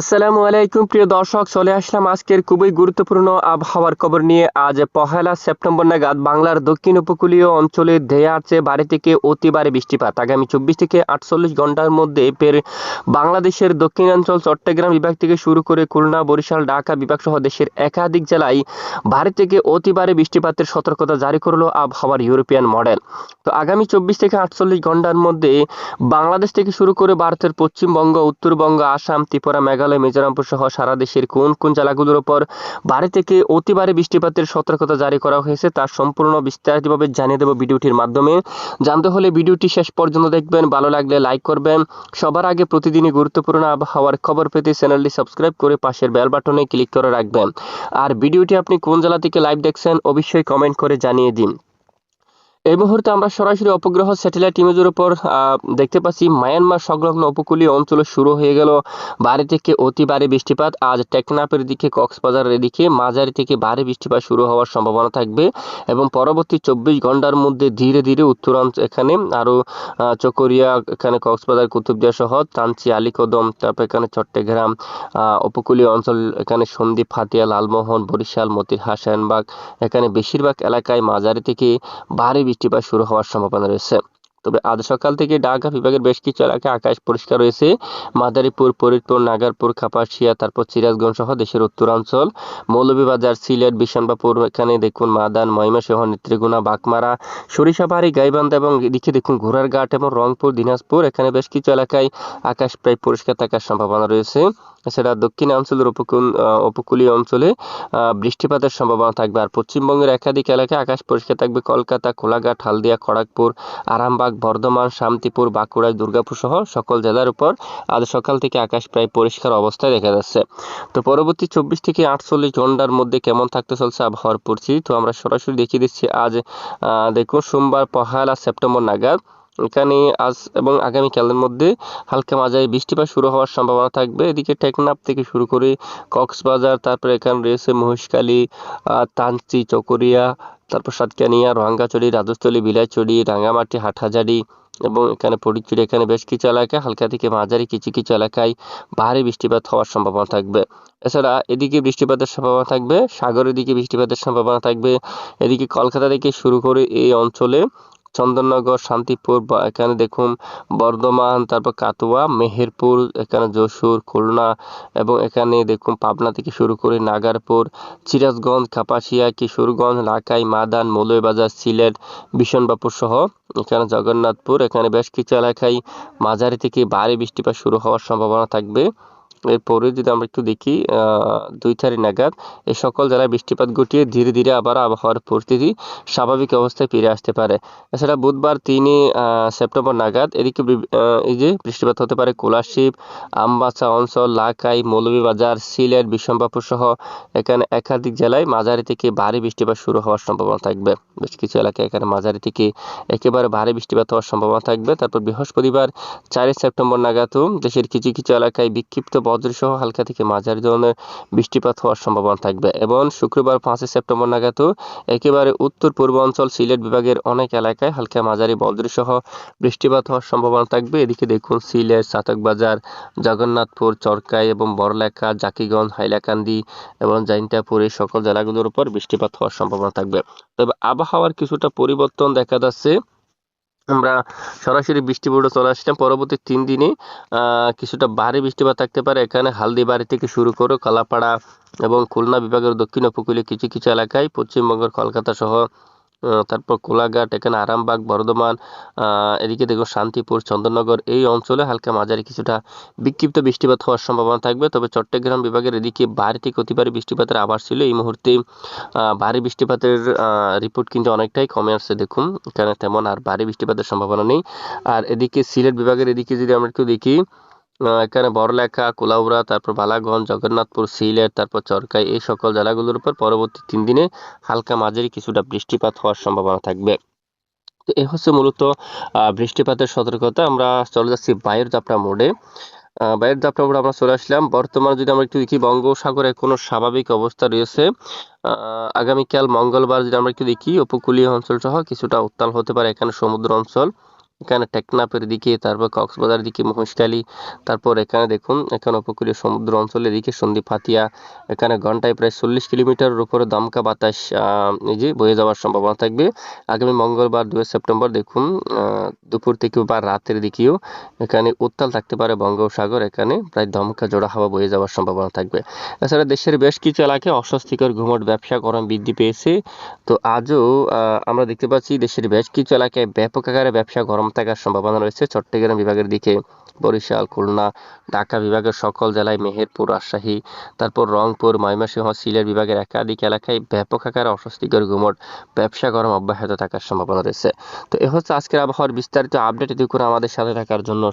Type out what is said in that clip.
আসসালামু আলাইকুম, প্রিয় দর্শক, চলে আসলাম আজকের খুবই গুরুত্বপূর্ণ আবহাওয়ার খবর নিয়ে। আজ পহেলা সেপ্টেম্বর নাগাদ বাংলার দক্ষিণ উপকূলীয় অঞ্চলে ধেয়ে বাড়ি থেকে অতিবারে বৃষ্টিপাত। আগামী চব্বিশ থেকে আটচল্লিশ ঘণ্টার মধ্যে ফের বাংলাদেশের দক্ষিণাঞ্চল, চট্টগ্রাম বিভাগ থেকে শুরু করে খুলনা, বরিশাল, ঢাকা বিভাগ সহ দেশের একাধিক জেলায় ভারী থেকে অতিবারে বৃষ্টিপাতের সতর্কতা জারি করল আবহাওয়ার ইউরোপিয়ান মডেল। তো আগামী চব্বিশ থেকে আটচল্লিশ ঘণ্টার মধ্যে বাংলাদেশ থেকে শুরু করে ভারতের পশ্চিমবঙ্গ, উত্তরবঙ্গ, আসাম, ত্রিপুরা, মেঘালয় মিজোরামপুর সহ সারা দেশের কোন কোন জেলাগুলোর ওপর ভারী থেকে অতি ভারী বৃষ্টিপাতের সতর্কতা জারি করা হয়েছে তার সম্পূর্ণ বিস্তারিতভাবে জানিয়ে দেবো ভিডিওটির মাধ্যমে। জানতে হলে ভিডিওটি শেষ পর্যন্ত দেখবেন, ভালো লাগলে লাইক করবেন। সবার আগে প্রতিদিনই গুরুত্বপূর্ণ আবহাওয়ার খবর পেতে চ্যানেলটি সাবস্ক্রাইব করে পাশের বেল বাটনে ক্লিক করে রাখবেন। আর ভিডিওটি আপনি কোন জেলা থেকে লাইভ দেখছেন, অবশ্যই কমেন্ট করে জানিয়ে দিন। এই মুহূর্তে আমরা সরাসরি অপগ্রহ স্যাটেলাইট ইমেজের উপর দেখতে পাচ্ছি মায়ানমার সংলগ্ন উপকূলীয় অঞ্চলে শুরু হয়ে গেল। ভারী থেকে অতি ভারী বৃষ্টিপাত, আজ টেকনাফের দিকে, কক্সবাজারের দিকে, মাঝারি থেকে ভারী বৃষ্টিপাত শুরু হওয়ার সম্ভাবনা থাকবে এবং পরবর্তী চব্বিশ ঘণ্টার মধ্যে ধীরে ধীরে উত্তরাঞ্চল এখানে, আরও চকরিয়া, এখানে কক্সবাজার, কুতুবদিয়া সহ তানচি আলিকদম, তারপর এখানে চট্টগ্রাম উপকূলীয় অঞ্চল, এখানে সন্দ্বীপ, হাতিয়া, লালমোহন, বরিশাল, মতিরহাট শাহবাগ এখানে বেশিরভাগ এলাকায় মাঝারি থেকে ভারী বৃষ্টিপাত শুরু হওয়ার সম্ভাবনা রয়েছে। তবে আজ সকাল থেকে ঢাকা বিভাগের বেশ কিছু এলাকায় আকাশ পরিষ্কার রয়েছে। মাদারীপুর, ফরিদপুর, নাগারপুর, কাপাসিয়া, তারপর সিরাজগঞ্জ সহ দেশের উত্তরাঞ্চল, মৌলভীবাজার, সিলেট বিশানবাপুর এখানে দেখুন মাদান, ময়মনসিংহ নেত্রীগুনা বাগমারা সরিষাবাড়ি, গাইবান্ধা এবং এদিকে দেখুন ঘোড়ারঘাট এবং রংপুর, দিনাজপুর, এখানে বেশ কিছু এলাকায় আকাশ প্রায় পরিষ্কার থাকার সম্ভাবনা রয়েছে। এছাড়া দক্ষিণাঞ্চলের উপকূল উপকূলীয় অঞ্চলে বৃষ্টিপাতের সম্ভাবনা থাকবে। আর পশ্চিমবঙ্গের একাধিক এলাকায় আকাশ পরিষ্কার থাকবে। কলকাতা, কোলাঘাট, হালদিয়া, খড়গপুর, আরামবাগ, বর্ধমান, শান্তিপুর, বাঁকুড়া, দুর্গাপুর সহ সকল জেলার উপর আজ সকাল থেকে আকাশ প্রায় পরিষ্কার অবস্থায় দেখা যাচ্ছে। তো পরবর্তী চব্বিশ থেকে আটচল্লিশ ঘণ্টার মধ্যে কেমন থাকতে চলছে আবহাওয়ার পরিস্থিতি? তো আমরা সরাসরি দেখিয়ে দিচ্ছি আজ দেখুন, সোমবার পহেলা সেপ্টেম্বর নাগাদ এখানে আজ এবং আগামীকালের মধ্যে হালকা মাঝারি বৃষ্টিপাত শুরু হওয়ার সম্ভাবনা থাকবে। এদিকে টেকনাফ থেকে শুরু করে কক্সবাজার, তারপরে এখানে রয়েছে মহিষকালী তানচি, চকরিয়া, তারপর সাতকানিয়া রোহাঙ্গাচড়ি রাজস্থলী বিলাইচড়ি রাঙ্গামাটি, হাটহাজারি এবং এখানে ফটিকচুরি এখানে বেশ কিছু এলাকায় হালকা থেকে মাঝারি কিছু কিছু এলাকায় ভারী বৃষ্টিপাত হওয়ার সম্ভাবনা থাকবে। এছাড়া এদিকে বৃষ্টিপাতের সম্ভাবনা থাকবে, সাগরের দিকে বৃষ্টিপাতের সম্ভাবনা থাকবে। এদিকে কলকাতা থেকে শুরু করে এই অঞ্চলে চন্দননগর, শান্তিপুর বা এখানে দেখুন বর্ধমান, তারপর কাটোয়া, মেহেরপুর, এখানে যশোর, খুলনা এবং এখানে দেখুন পাবনা থেকে শুরু করে নাগারপুর, সিরাজগঞ্জ, কাপাসিয়া, কিশোরগঞ্জ লাকাই মাদান, মৌলভীবাজার, সিলেট বিশনবাপুর সহ এখানে জগন্নাথপুর। এখানে বেশ কিছু এলাকায় মাঝারি থেকে ভারী বৃষ্টিপাত শুরু হওয়ার সম্ভাবনা থাকবে। এরপরে যদি আমরা একটু দেখি দুই তারিখ নাগাদ এই সকল জেলায় বৃষ্টিপাত ঘটিয়ে ধীরে ধীরে আবার আবহাওয়ার পরিস্থিতি স্বাভাবিক অবস্থায় ফিরে আসতে পারে। এছাড়া বুধবার তিনই সেপ্টেম্বর নাগাদ এদিকে এই যে বৃষ্টিপাত হতে পারে কোলাশিব, আমবাসা অঞ্চল, লাকাই, মৌলভীবাজার, সিলেট বিশম্বাপুর সহ এখানে একাধিক জেলায় মাঝারি থেকে ভারী বৃষ্টিপাত শুরু হওয়ার সম্ভাবনা থাকবে। বেশ কিছু এলাকায় এখানে মাঝারি থেকে একেবারে ভারী বৃষ্টিপাত হওয়ার সম্ভাবনা থাকবে। তারপর বৃহস্পতিবার চারই সেপ্টেম্বর নাগাদও দেশের কিছু কিছু এলাকায় বিক্ষিপ্ত বজ্রসহ হালকা থেকে মাঝারি ধরনের বৃষ্টিপাত হওয়ার সম্ভাবনা থাকবে এবং শুক্রবার পাঁচই সেপ্টেম্বর নাগাদও একেবারে উত্তর পূর্বাঞ্চল সিলেট বিভাগের অনেক এলাকায় হালকা মাঝারি বজ্রসহ বৃষ্টিপাত হওয়ার সম্ভাবনা থাকবে। এদিকে দেখুন, সিলেট চাতকবাজার জগন্নাথপুর, চরকাই এবং বড়লেখা, জাকিগঞ্জ, হাইলাকান্দি এবং জাইন্তাপুর এই সকল জেলাগুলোর উপর বৃষ্টিপাত হওয়ার সম্ভাবনা থাকবে। তবে আবহাওয়ার কিছুটা পরিবর্তন দেখা যাচ্ছে। আমরা সরাসরি বৃষ্টি পড়ে চলে আসছিলাম পরবর্তী তিন দিনে কিছুটা ভারী বৃষ্টিপাত থাকতে পারে। এখানে হালদিবাড়ি থেকে শুরু করে কালাপাড়া এবং খুলনা বিভাগের দক্ষিণ উপকূলীয় কিছু কিছু এলাকায়, পশ্চিমবঙ্গের কলকাতা সহ তারপর কোলাঘাট, এখানে আরামবাগ, বর্ধমান এদিকে দেখুন শান্তিপুর, চন্দননগর, এই অঞ্চলে হালকা মাঝারি কিছুটা বিক্ষিপ্ত বৃষ্টিপাত হওয়ার সম্ভাবনা থাকবে। তবে চট্টগ্রাম বিভাগের এদিকে ভারী থেকে অতি ভারী বৃষ্টিপাতের আভাস ছিল। এই মুহূর্তে ভারী বৃষ্টিপাতের রিপোর্ট কিন্তু অনেকটাই কমে আসছে দেখুন। এখানে তেমন আর ভারী বৃষ্টিপাতের সম্ভাবনা নেই। আর এদিকে সিলেট বিভাগের এদিকে যদি আমরা একটু দেখি এখানে বড়লেখা, কুলাউড়া, তারপর বালাগঞ্জ, জগন্নাথপুর, সিলেট, তারপর চরকাই, এই সকল জেলাগুলোর উপর পরবর্তী তিন দিনে হালকা মাঝারি কিছুটা বৃষ্টিপাত হওয়ার সম্ভাবনা থাকবে। তো এ হচ্ছে মূলত বৃষ্টিপাতের সতর্কতা। আমরা চলে যাচ্ছি বায়ুর দাপটা মোডে। বায়ুর দাপটা মোডে আমরা চলে আসলাম। বর্তমানে যদি আমরা একটু দেখি, বঙ্গোপসাগরে কোনো স্বাভাবিক অবস্থা রয়েছে আগামীকাল মঙ্গলবার যদি আমরা একটু দেখি, উপকূলীয় অঞ্চল সহ কিছুটা উত্তাল হতে পারে এখানে সমুদ্র অঞ্চল। এখানে টেকনাফের দিকে, তারপর কক্সবাজার দিকে, মহেশখালী, তারপর এখানে দেখুন, এখানে উপকূলীয় সমুদ্র অঞ্চলের দিকে সন্দ্বীপ এখানে ঘন্টায় প্রায় চল্লিশ কিলোমিটারের উপরে দমকা বাতাস যে বয়ে যাওয়ার সম্ভাবনা থাকবে। আগামী মঙ্গলবার দুই সেপ্টেম্বর দেখুন দুপুর থেকে বা রাতের দিকেও এখানে উত্তাল থাকতে পারে বঙ্গোপসাগর, এখানে প্রায় দমকা জোড়া হাওয়া বয়ে যাওয়ার সম্ভাবনা থাকবে। এছাড়া দেশের বেশ কিছু এলাকায় অস্বস্তিকর ঘুমট, ব্যবসা গরম বৃদ্ধি পেয়েছে। তো আজও আমরা দেখতে পাচ্ছি দেশের বেশ কিছু এলাকায় ব্যাপক আকারে ব্যবসা গরম থাকার সম্ভাবনা রয়েছে। চট্টগ্রাম বিভাগের দিকে বরিশাল, খুলনা, ঢাকা বিভাগের সকল জেলায় মেহেরপুর, রাজশাহী, তারপর রংপুর, ময়মনসিংহ, সিলেট বিভাগের একাধিক এলাকায় ব্যাপক আকারে অস্বস্তিকর ঘুমট, ব্যবসা গরম অব্যাহত থাকার সম্ভাবনা রয়েছে। তো এ হচ্ছে আজকের আবহাওয়ার বিস্তারিত আপডেট। এটি করে আমাদের সাথে থাকার জন্য